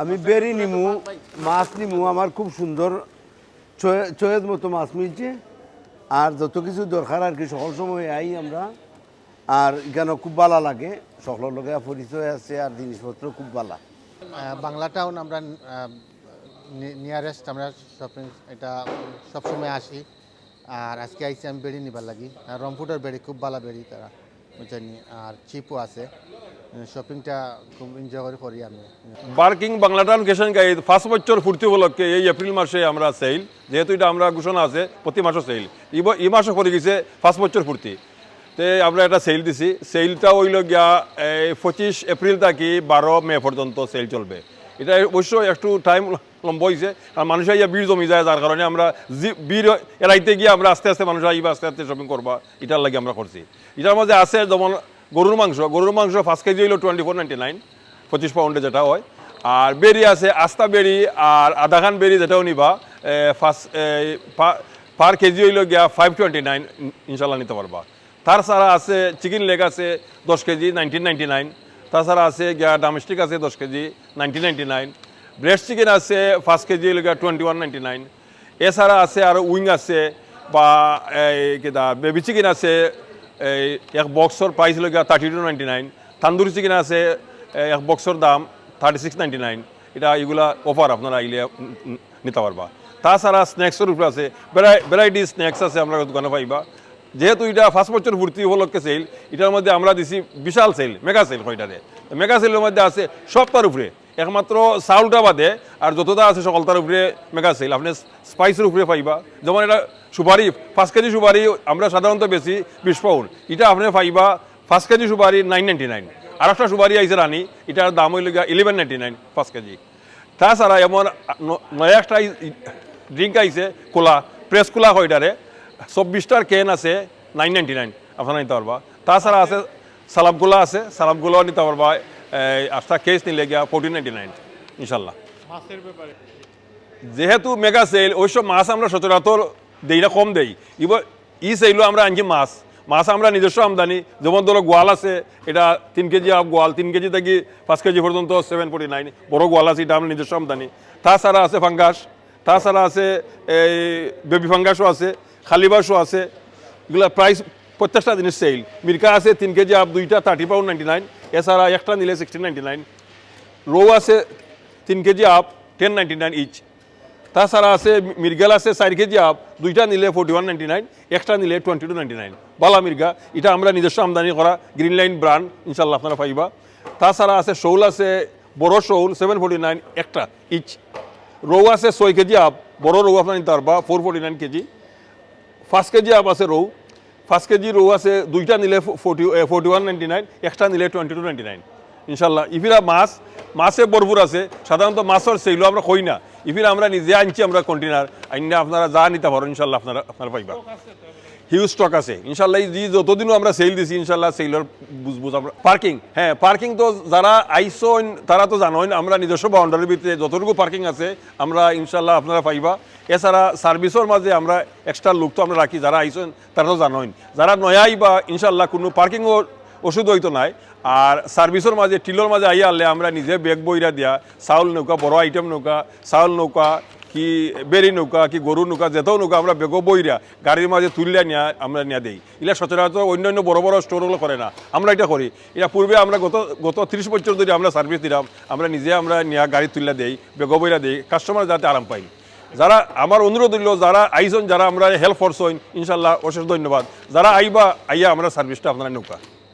আমি বেরি নিমু, মাছ নিমু, আমার খুব সুন্দর ছয়ের মতো মাছ মিলছে। আর যত কিছু দরকার আর কি, সকল সময় আই আমরা। আর এখানে খুব ভালো লাগে, সকলের লগে পরিচয় আছে আর জিনিসপত্র খুব ভালো বাংলা টাউন আমরা নিয়ারেস্ট আমরা শপিং এটা সবসময় আসি। আর আজকে আইসি আমি বেড়ি নিবার লাগি। আর রংপুরের বেড়ি খুব ভালো বেড়ি তারা বুঝছেনি আর চিপও আছে। শপিংটা খুব এনজয় করে আমি। বার্কিং বাংলা টাউন কেশন গাইড ফার্স্ট বছর ফুর্তি উপলক্ষে এই এপ্রিল মাসে আমরা সেল যেহেতু এটা আমরা ঘোষণা আছে, প্রতি মাসও সেল এই মাসও করে গেছে ফার্স্ট বছর ফুর্তি। তে আমরা একটা সেল দিছি। সেলটা হইল গিয়া, এই পঁচিশ এপ্রিল থেকে বারো মে পর্যন্ত সেল চলবে। এটা অবশ্য একটু টাইম লম্বা হয়েছে আর মানুষ ইয়া ভিড় জমি যায়, যার কারণে আমরা জি- ভিড় এড়াইতে গিয়ে আমরা আস্তে আস্তে মানুষ আইবা, আস্তে আস্তে শপিং করবা, এটার লাগে আমরা করছি। এটার মধ্যে আছে যেমন গরুর মাংস গরুর মাংস ফার্স্ট কেজি হইল টোয়েন্টি ফোর নাইনটি নাইন পঁচিশ পাউন্ডে যেটা হয়। আর বেরি আছে, আস্তা বেরি আর আধা খান বেরি যেটাও নিবা ফার্স্ট পার কেজি হইল গিয়া ফাইভ টোয়েন্টি নাইন ইনশাল্লাহ নিতে পারবা। তার ছাড়া আছে চিকেন লেগ আছে দশ কেজি নাইনটিন নাইনটি নাইন তাছাড়া আছে গিয়া ডামেস্টিক আছে দশ KG nineteen ninety nine breast chicken আছে পাঁচ কেজি হইল গিয়া টোয়েন্টি ওয়ান নাইনটি নাইন এছাড়া আছে আর উইং আছে বা এই বেবি চিকেন আছে এই এক বক্সর প্রাইস হলো গিয়া thirty two ninety nine tandoori chicken আছে এক বক্সর দাম থার্টি সিক্স নাইনটি নাইন এটা এগুলা অফার আপনারা উম, নিতে পারবা। তাছাড়া স্ন্যাক্সের উপরে আছে ভ্যারাইটি স্ন্যাক্স আছে আমরা দোকানে পাইবা। যেহেতু এটা ফার্স্ট বছর ভর্তি উপলক্ষে সেল এটার মধ্যে আমরা দিছি বিশাল সেল মেগা সেল কয়টারে? মেগা সেলের মধ্যে আছে সবটার উপরে। একমাত্র চাউলটা বাদে আর যতটা আছে সকলটার উপরে মেগা সেল আপনি স্পাইসের উপরে পাইবা যেমন এটা সুপারি পাঁচ কেজি সুপারি আমরা সাধারণত বেশি বিশ পাউন্ড এটা আপনি পাইবা পাঁচ কেজি সুপারি নাইন নাইনটি নাইন আর একটা সুপারি আইসে রানি এটার দাম হইল ইলেভেন নাইনটি নাইন পাঁচ কেজি। তাছাড়া এমন নয়া একটা ড্রিঙ্ক আইছে কোলা প্রেস কোলা কয়টারে চব্বিশটার কেন আছে নাইন নাইনটি নাইন আপনারা নিতে পারবা তাছাড়া আছে সালাবগুলা আছে সালাবগুলাও নিতে পারবা আটটা কেস নিলে গিয়া ফোরটিন নাইনটি নাইন ইনশাল্লাহ যেহেতু মেগা সেল ওইসব মাছ আমরা সচরাচর দেই না কম দেই। এবার ই সেলও আমরা আনছি মাছ। মাছ আমরা নিজস্ব আমদানি। যেমন ধরো গোয়াল আছে এটা তিন কেজি আপ গোয়াল তিন কেজি থেকে পাঁচ কেজি পর্যন্ত সেভেন ফোর্টি নাইন বড় গোয়াল আছে এটা আমরা নিজস্ব আমদানি। তাছাড়া আছে ফাঙ্গাস তাছাড়া আছে এই বেবি ফাঙ্গাসও আছে খালিবাসও আছে। এগুলা প্রাইস প্রত্যেকটা জিনিস সেল মির্কা আছে তিন কেজি আপ দুইটা থার্টি পাউন্ড নাইনটি নাইন এছাড়া একটা নিলে সিক্সটিন নাইনটি নাইন রৌ আছে তিন KG up ten ninety nine each তাছাড়া আছে মির্গেল আছে চার কেজি আপ দুইটা নিলে ফোর্টি ওয়ান নাইনটি নাইন একটা নিলে টোয়েন্টি টু নাইনটি নাইন বালা মির্গা, এটা আমরা নিজস্ব আমদানি করা গ্রিন লাইন ব্রান্ড ইনশাল্লাহ আপনারা পাইবা। তাছাড়া আছে শৌল আছে, বড় শৌল সেভেন ফোর্টি নাইন একটা ইচ রৌ আছে ছয় কেজি আপ বড় রৌ আপনার নিতে পারবা ফোর ফোর্টি নাইন কেজি। পাঁচ কেজি আপ আছে রৌ পাঁচ কেজি রৌ আছে, দুইটা নিলে forty forty one ninety nine extra নিলে টোয়েন্টি টু নাইনটি নাইন ইনশাল্লাহ ইফিরা মাছ, মাছে ভরপুর আছে, সাধারণত মাছের সেইগুলো আমরা কই না। ইফিরা আমরা নিজে আনছি, আমরা কন্টেনার আইনা আপনারা যা নিতে পারো ইনশাল্লাহ আপনারা আপনারা পাইবা। হিউজ স্টক আছে। ইনশাল্লাহ এই যতদিনও আমরা সেল দিছি, ইনশাল্লাহ সেলর বুঝব আমরা পার্কিং হ্যাঁ পার্কিং তো যারা আইসন তারা তো জানোই, আমরা নিজস্ব বাউন্ডারির ভিতরে যতটুকু পার্কিং আছে, আমরা ইনশাল্লাহ আপনারা পাইবা। এছাড়া সার্ভিসের মাঝে আমরা এক্সট্রা লোক তো আমরা রাখি, যারা আইসন তারা তো জানোই। যারা নয়াই বা ইনশাল্লাহ কোনো পার্কিংও ওষুধ হইতো নাই। আর সার্ভিসের মাঝে টিলোর মাঝে আইয়া আনলে আমরা নিজে বেগ বইরা দিয়া, চাউল নৌকা, বড় আইটেম নৌকা, চাউল নৌকা কি বেরি নৌকা, কি গরু নৌকা যেটাও নৌকা আমরা বেগ বইরা গাড়ির মাঝে তুললে নিয়া, আমরা নিয়ে দেই। এগুলা সচরাচর অন্য অন্য বড় বড় স্টোরগুলো করে না। আমরা এটা করি। এটা পূর্বে আমরা গত গত ত্রিশ বছর ধরে আমরা সার্ভিস দিলাম, আমরা নিজে আমরা নিয়ে গাড়ি তুললে দেই, বেগ বইরা দেই কাস্টমার যাতে আরাম পাই যারা আমার অনুরোধ হইল যারা আইসন যারা আমরা হেল্প করছেন ইনশাল্লাহ অশেষ ধন্যবাদ। যারা আইবা, আইয়া আমরা সার্ভিসটা আপনারা নৌকা।